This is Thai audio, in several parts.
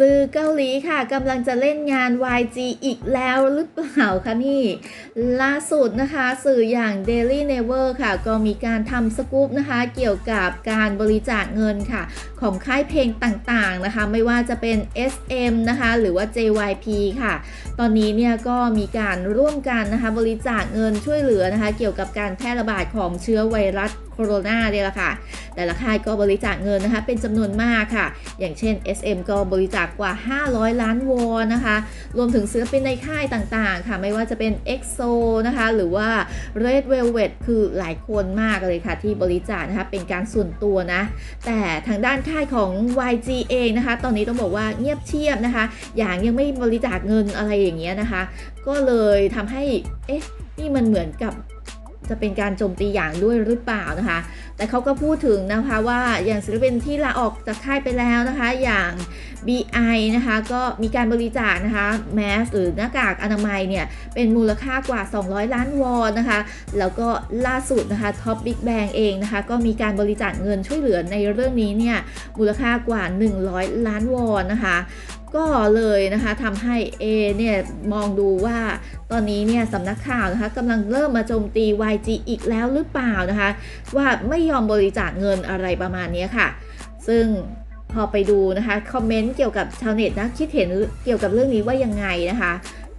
สื่อเกาหลีค่ะกำลังจะเล่นงาน YG อีกแล้วหรือเปล่าคะนี่ ล่าสุดนะคะสื่ออย่าง Daily Never ค่ะ ก็มีการทำสกู๊ปนะคะ เกี่ยวกับการบริจาคเงินค่ะ ของค่ายเพลงต่างๆนะคะ ไม่ว่าจะเป็น SM นะคะ หรือว่า JYP ค่ะ ตอนนี้เนี่ยก็มีการร่วมกันนะคะ บริจาคเงินช่วยเหลือนะคะ เกี่ยวกับการแพร่ระบาดของเชื้อไวรัสโคโรนาเนี่ยแหละค่ะ แต่ละค่ายก็บริจาคเงินนะคะ เป็นจำนวนมากค่ะ อย่างเช่น SM ก็บริจาคกว่า 500 ล้านวอนนะคะ รวมถึงศิลปินในค่ายต่างๆ ค่ะ ไม่ว่าจะเป็น EXO นะคะ หรือว่า Red Velvet คือหลายคนมากเลยค่ะ ที่บริจาคนะคะ เป็นการส่วนตัวนะ แต่ทางด้านค่ายของ YG เองนะคะ ตอนนี้ต้องบอกว่าเงียบเชียบนะคะ อย่างยังไม่บริจาคเงินอะไรอย่างเงี้ยนะคะ ก็เลยทำให้ เอ๊ะ นี่มันเหมือนกับ จะเป็นการโจมตีอย่างด้วยหรือเปล่านะคะ แต่เขาก็พูดถึงนะคะว่าอย่างศิลปินที่ลาออกจากค่ายไปแล้วนะคะ อย่าง BI นะคะก็มีการบริจาคนะคะแมสหรือหน้ากากอนามัยเนี่ยเป็นมูลค่ากว่า 200 ล้านวอนนะคะ แล้วก็ล่าสุดนะคะ Top Big Bang เองนะคะก็มีการบริจาคเงินช่วยเหลือในเรื่องนี้เนี่ยมูลค่ากว่า 100 ล้านวอนนะคะ ก็เลยนะคะทำให้เอเนี่ยมองดูว่าตอนนี้เนี่ยสำนักข่าวนะคะกำลังเริ่มมาโจมตี YG อีกแล้วหรือเปล่านะคะ ว่าไม่ยอมบริจาคเงินอะไรประมาณนี้ค่ะ ซึ่งพอไปดูนะคะคอมเมนต์เกี่ยวกับชาวเน็ตนะคิดเห็นเกี่ยวกับเรื่องนี้ว่ายังไงนะคะ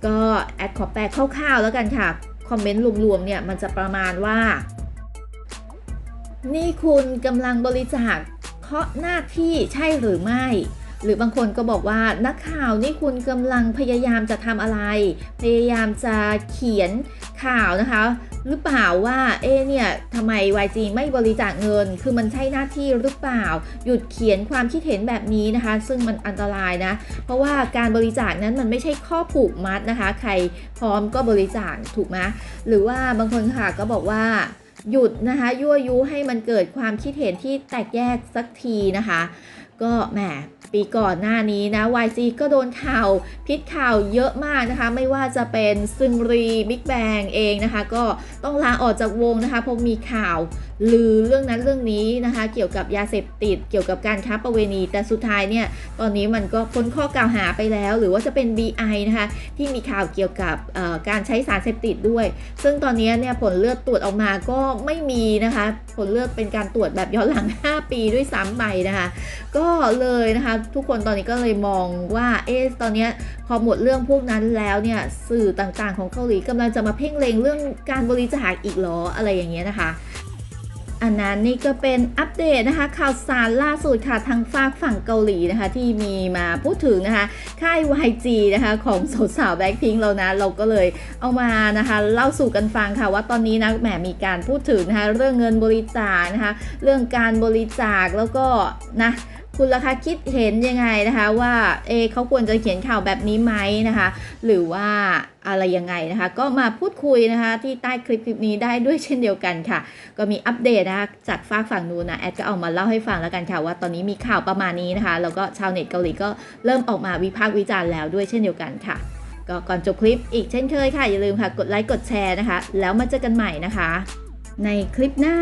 ก็แอดขอแปลคร่าวๆแล้วกันค่ะคอมเมนต์รวมๆเนี่ยมันจะประมาณว่า นี่คุณกำลังบริจาคเพราะหน้าที่ใช่หรือไม่ หรือบางคนก็บอกว่านักข่าวนี่คุณกำลังพยายามจะทำอะไร พยายามจะเขียนข่าวนะคะ หรือเปล่าว่าเอ๊เนี่ยทำไม YG ไม่บริจาคเงิน คือมันใช่หน้าที่หรือเปล่า หยุดเขียนความคิดเห็นแบบนี้นะคะ ซึ่งมันอันตรายนะ เพราะว่าการบริจาคนั้นมันไม่ใช่ข้อผูกมัดนะคะ ใครพร้อมก็บริจาคถูกไหมหรือว่าบางคนค่ะก็บอกว่าหยุดนะคะยั่วยุให้มันเกิดความคิดเห็นที่แตกแยกสักทีนะคะ ก็แหมปีก่อนหน้านี้นะ YG ก็โดนข่าวพิษข่าวเยอะมากนะคะ ไม่ว่าจะเป็นซึงรีบิ๊กแบงเองนะคะ ก็ต้องลาออกจากวงนะคะเพราะมีข่าว ลือเรื่องนั้นเรื่องนี้นะคะ เกี่ยวกับยาเสพติด เกี่ยวกับการค้าประเวณี แต่สุดท้ายเนี่ย ตอนนี้มันก็พ้นข้อกล่าวหาไปแล้ว หรือว่าจะเป็น BI นะคะที่มีข่าวเกี่ยวกับการใช้สารเสพติดด้วย ซึ่งตอนนี้เนี่ยผลเลือดตรวจออกมาก็ไม่มีนะคะ ผลเลือดเป็นการตรวจแบบย้อนหลัง 5 ปีด้วยซ้ำไปนะคะ ก็เลยนะคะทุกคนตอนนี้ก็เลยมองว่าเอ๊ะตอนนี้พอหมดเรื่องพวกนั้นแล้วเนี่ยสื่อต่างๆของเกาหลีกำลังจะมาเพ่งเล็งเรื่องการบริจาคอีกหรออะไรอย่างเงี้ยนะคะ อันนั้นนี่ก็เป็นอัปเดตนะคะ ข่าวสารล่าสุดค่ะทางฝากฝั่งเกาหลีนะคะ ที่มีมาพูดถึงนะคะค่าย YG นะคะของสาวๆแบ็คพิงเรานะ เราก็เลยเอามานะคะเล่าสู่กันฟังค่ะว่าตอนนี้นะแหมมีการพูดถึงนะคะเรื่องเงินบริจาคนะคะ เรื่องการบริจาคแล้วก็นะ คุณราคาคิดเห็นยังไงนะคะว่าเอเขาควรจะเขียนข่าวแบบนี้ไหมนะคะ หรือว่าอะไรยังไงนะคะ ก็มาพูดคุยนะคะที่ใต้คลิปคลิปนี้ได้ด้วยเช่นเดียวกันค่ะ ก็มีอัปเดตนะคะจากฝากฝั่งนู้นนะแอดก็เอามาเล่าให้ฟังแล้วกันค่ะว่าตอนนี้มีข่าวประมาณนี้นะคะ แล้วก็ชาวเน็ตเกาหลีก็เริ่มออกมาวิพากษ์วิจารณ์แล้วด้วยเช่นเดียวกันค่ะ ก็ก่อนจบคลิปอีกเช่นเคยค่ะอย่าลืมค่ะกดไลค์กดแชร์นะคะ แล้วมาเจอกันใหม่นะคะ ในคลิปหน้า